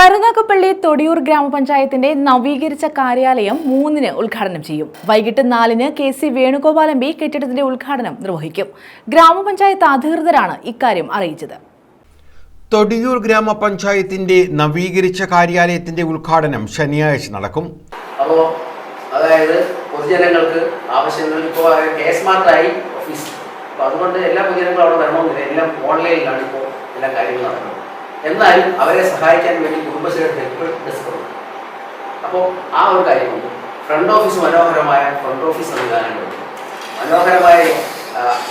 കരുനാഗപ്പള്ളി തൊടിയൂർ ഗ്രാമപഞ്ചായത്തിന്റെ നവീകരിച്ച കാര്യാലയം മൂന്നിന് ഉദ്ഘാടനം ചെയ്യും. വൈകിട്ട് നാലിന് K C Venugopal M P കെട്ടിടത്തിന്റെ ഉദ്ഘാടനം നിർവഹിക്കും. ഗ്രാമപഞ്ചായത്ത് അധികൃതരാണ് ഇക്കാര്യം അറിയിച്ചത്. തൊടിയൂർ ഗ്രാമപഞ്ചായത്തിന്റെ നവീകരിച്ച കാര്യാലയത്തിന്റെ ഉദ്ഘാടനം ശനിയാഴ്ച നടക്കും. അപ്പോൾ അതായത് പൊതുജനങ്ങൾക്ക് ആവശ്യങ്ങൾ ഇപ്പോൾ കെ സ്മാർട്ടായി ഓഫീസ് അപ്പോൾ അതുകൊണ്ട് എല്ലാ പൊതുജനങ്ങളും അവിടെ വരണമെന്നില്ല. എല്ലാം ഓൺലൈനിലാണ് ഇപ്പോൾ എല്ലാ കാര്യങ്ങളും നടക്കുന്നത്. എന്നാലും അവരെ സഹായിക്കാൻ വേണ്ടി കുടുംബശ്രീയുടെ ഹെൽപ്പ് ഡെസ്ക് ഉണ്ട്. അപ്പോൾ ആ ഒരു കാര്യമുണ്ട് ഫ്രണ്ട് ഓഫീസ് മനോഹരമായ ഫ്രണ്ട് ഓഫീസ് സംവിധാനങ്ങളുണ്ട് മനോഹരമായ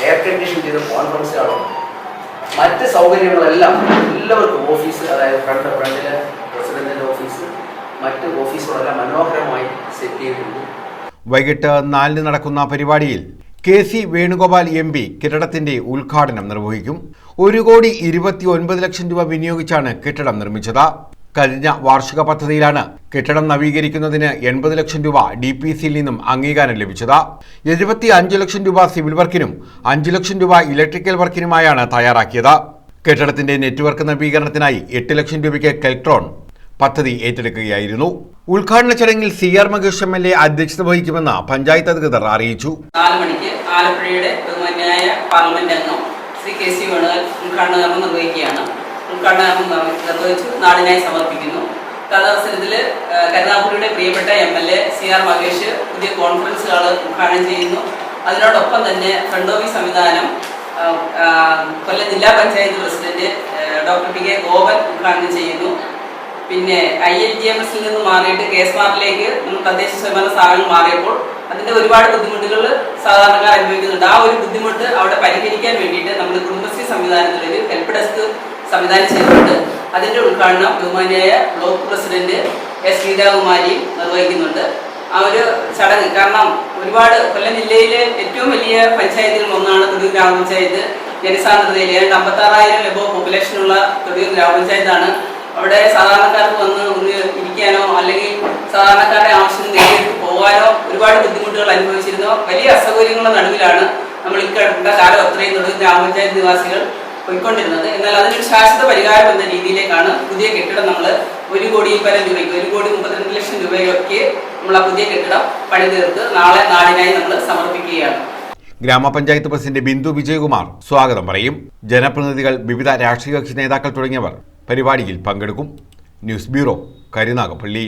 എയർ കണ്ടീഷൻ ചെയ്ത കോൺഫറൻസ് ഹാളുണ്ട് മറ്റ് സൗകര്യങ്ങളെല്ലാം എല്ലാവർക്കും ഓഫീസ് അതായത് ഫ്രണ്ട് ഫ്രണ്ടിലെ പ്രസിഡന്റിന്റെ ഓഫീസ് മറ്റ് ഓഫീസുകളെല്ലാം മനോഹരമായി സെറ്റ് ചെയ്തിട്ടുണ്ട്. വൈകിട്ട് നാലിന് നടക്കുന്ന പരിപാടിയിൽ K C Venugopal M P കെട്ടിടത്തിന്റെ ഉദ്ഘാടനം നിർവഹിക്കും. ഒരു കോടി ഇരുപത്തി ഒൻപത് ലക്ഷം രൂപ വിനിയോഗിച്ചാണ് കെട്ടിടം നിർമ്മിച്ചത്. കഴിഞ്ഞ വാർഷിക പദ്ധതിയിലാണ് കെട്ടിടം നവീകരിക്കുന്നതിന് എൺപത് ലക്ഷം രൂപ ഡി പി സിയിൽ നിന്നും അംഗീകാരം ലഭിച്ചത്. എഴുപത്തി അഞ്ച് ലക്ഷം രൂപ സിവിൽ വർക്കിനും അഞ്ച് ലക്ഷം രൂപ ഇലക്ട്രിക്കൽ വർക്കിനുമായാണ് തയ്യാറാക്കിയത്. കെട്ടിടത്തിന്റെ നെറ്റ്വർക്ക് നവീകരണത്തിനായി എട്ട് ലക്ഷം രൂപയ്ക്ക് കെൽട്രോൺ പദ്ധതി ഏറ്റെടുക്കുകയായിരുന്നു. ഉദ്ഘാടന ചടങ്ങിൽ C R Mukesh M L A അധ്യക്ഷത വഹിക്കുമെന്ന് പഞ്ചായത്ത് അധികൃതർ അറിയിച്ചു. നാല് മണിക്ക് ആലപ്പുഴയുടെ ബഹുമാന്യായ പാർലമെന്റ് അംഗം ശ്രീ കെ സി വേണുഗോപാൽ ഉദ്ഘാടന കർമ്മം നിർവഹിക്കുകയാണ്. ഉദ്ഘാടന കർമ്മം നിർവഹിച്ചു നാടിനായി സമർപ്പിക്കുന്നു. തദവസരത്തിൽ കരുനാഗപ്പള്ളിയുടെ പ്രിയപ്പെട്ട M L A C R Mukesh പുതിയ കോൺഫറൻസുകൾ ഉദ്ഘാടനം ചെയ്യുന്നു. അതിനോടൊപ്പം തന്നെ ഫ്രണ്ട് ഓഫീസ് സംവിധാനം കൊല്ലം ജില്ലാ panchayat president doctor P K Gopan ഉദ്ഘാടനം ചെയ്യുന്നു. പിന്നെ ഐ എൽ ജി എം എസിൽ നിന്ന് മാറിയിട്ട് കെ സ്മാർട്ടിലേക്ക് നമ്മൾ തദ്ദേശ സ്വയംഭരണ സ്ഥാപനങ്ങൾ മാറിയപ്പോൾ അതിന്റെ ഒരുപാട് ബുദ്ധിമുട്ടുകൾ സാധാരണക്കാർ അനുഭവിക്കുന്നുണ്ട്. ആ ഒരു ബുദ്ധിമുട്ട് അവിടെ പരിഹരിക്കാൻ വേണ്ടിയിട്ട് നമ്മൾ കുടുംബശ്രീ സംവിധാനത്തിൽ ഒരു ഹെൽപ്പ് ഡെസ്ക് സംവിധാനം ചെയ്തിട്ടുണ്ട്. അതിന്റെ ഉദ്ഘാടനം ബഹുമാനിയായ ബ്ലോക്ക് പ്രസിഡന്റ് എസ് ഗീതാകുമാരി നിർവഹിക്കുന്നുണ്ട്. ആ ഒരു ചടങ്ങ് കാരണം ഒരുപാട് കൊല്ലം ജില്ലയിലെ ഏറ്റവും വലിയ പഞ്ചായത്തുകളിൽ ഒന്നാണ് തൊടിയൂർ ഗ്രാമപഞ്ചായത്ത്. ജനസാന്ദ്രതയിൽ ഏതാണ്ട് അമ്പത്താറായിരം എബോ പോപ്പുലേഷനുള്ള തൊടിയൂർ ഗ്രാമപഞ്ചായത്താണ് അവിടെ സാധാരണക്കാർക്ക് വന്ന് ഒന്ന് ഇരിക്കാനോ അല്ലെങ്കിൽ സാധാരണക്കാരുടെ ആവശ്യം നേരിട്ട് പോകാനോ ഒരുപാട് ബുദ്ധിമുട്ടുകൾ അനുഭവിച്ചിരുന്നു? വലിയ അസൗകര്യങ്ങളുടെ നടുവിലാണ് നമ്മൾ ഇക്കടുത്ത കാലം അത്രയും തൊഴിൽ ഗ്രാമപഞ്ചായത്ത് നിവാസികൾ പോയിക്കൊണ്ടിരുന്നത്. എന്നാൽ അതിനൊരു ശാശ്വത പരിഹാരം എന്ന രീതിയിലേക്കാണ് പുതിയ കെട്ടിടം നമ്മൾ ഒരു കോടി പരം രൂപയ്ക്ക് ഒരു കോടി മുപ്പത്തിരണ്ട് ലക്ഷം രൂപയ്ക്ക് നമ്മൾ ആ പുതിയ കെട്ടിടം പണി തീർത്ത് നാളെ നാടിനായി നമ്മൾ സമർപ്പിക്കുകയാണ്. ഗ്രാമപഞ്ചായത്ത് പ്രസിഡന്റ് ബിന്ദു വിജയകുമാർ സ്വാഗതം പറയും. ജനപ്രതിനിധികൾ വിവിധ രാഷ്ട്രീയ കക്ഷി നേതാക്കൾ തുടങ്ങിയവർ പരിപാടിയിൽ പങ്കെടുക്കും. News bureau Karunagappally.